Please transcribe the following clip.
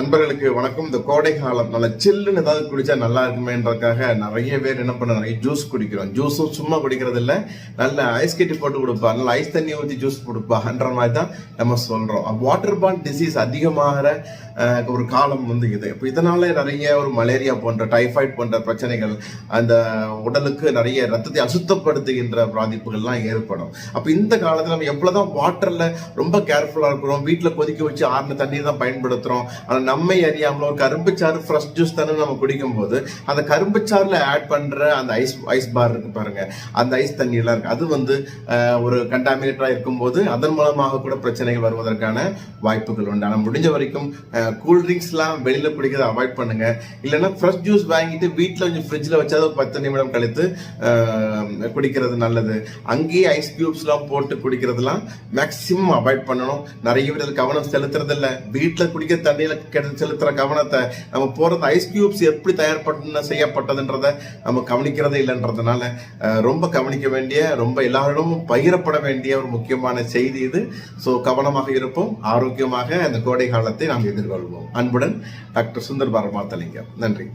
அன்பர்களுக்கு வணக்கம். இந்த கோடை காலம் நல்ல சில்லுன்னு ஏதாவது குடிச்சா நல்லா இருக்குமேன்றதுக்காக நிறைய பேர் என்ன பண்ண நிறைய ஜூஸ் குடிக்கிறோம். ஜூஸும் சும்மா குடிக்கிறது இல்ல. நல்ல ஐஸ் கட்டி போட்டு கொடுப்பா நல்ல ஐஸ் தண்ணி ஊற்றி ஜூஸ் கொடுப்பான்ற மாதிரி தான் நம்ம சொல்றோம். வாட்டர் பான் டிசீஸ் அதிகமாகிற ஒரு காலம் வந்து இது. இப்போ இதனால நிறைய ஒரு மலேரியா போன்ற டைஃபாய்ட் போன்ற பிரச்சனைகள் அந்த உடலுக்கு நிறைய ரத்தத்தை அசுத்தப்படுத்துகின்ற பாதிப்புகள்லாம் ஏற்படும். அப்போ இந்த காலத்தில் நம்ம எவ்வளோதான் வாட்டர்ல ரொம்ப கேர்ஃபுல்லா இருக்கிறோம். வீட்டில் கொதிக்க வச்சு ஆறின தண்ணீர் தான் பயன்படுத்துறோம் ஆனா நம்மை அறியாமல ஒரு கரும்புச்சாறு ஃப்ரெஷ் ஜூஸ் தானே நம்ம குடிக்கும் போது அந்த கரும்புச்சாறுல ஆட் பண்ற அந்த ஐஸ் ஐஸ் பார் இருக்கு பாருங்க. அந்த ஐஸ் தண்ணியெல்லாம் இருக்கு. அது வந்து ஒரு கண்டாமினேட்டரா இருக்கும்போது அதன் மூலமாக கூட பிரச்சனைகள் வருவதற்கான வாய்ப்புகள் உண்டு. ஆனா முடிஞ்ச வரைக்கும் கூல் வெளியில் எல்லாம் வெளியில குடிக்கிறத அவாய்ட் பண்ணுங்க. இல்லைன்னா ஃப்ரெஷ் ஜூஸ் வாங்கிட்டு வீட்டுல கொஞ்சம் ஃப்ரிட்ஜில் வச்சாத ஒரு பத்து நிமிடம் கழித்து குடிக்கிறது நல்லது. அங்கேயே ஐஸ் கியூப்ஸ் எல்லாம் போட்டு குடிக்கிறதுலாம் மேக்சிமம் அவாய்ட் பண்ணணும். நிறைய பேர் கவனம் செலுத்துறது வீட்டில் வீட்டுல குடிக்கிற தண்ணியில் செலுத்துகிற கவனத்தை நம்ம போறது ஐஸ் கியூப்ஸ் எப்படி தயார்பட்டு செய்யப்பட்டதுன்றதை நம்ம கவனிக்கிறதே இல்லைன்றதுனால ரொம்ப கவனிக்க வேண்டிய ரொம்ப எல்லாரிடமும் பகிரப்பட வேண்டிய ஒரு முக்கியமான செய்தி இது. ஸோ கவனமாக இருப்போம். ஆரோக்கியமாக அந்த கோடை காலத்தை நாம் எதிர்கொள்வோம். அன்புடன் டாக்டர் சுந்தர் பரமாத்தலிங்கம். நன்றி.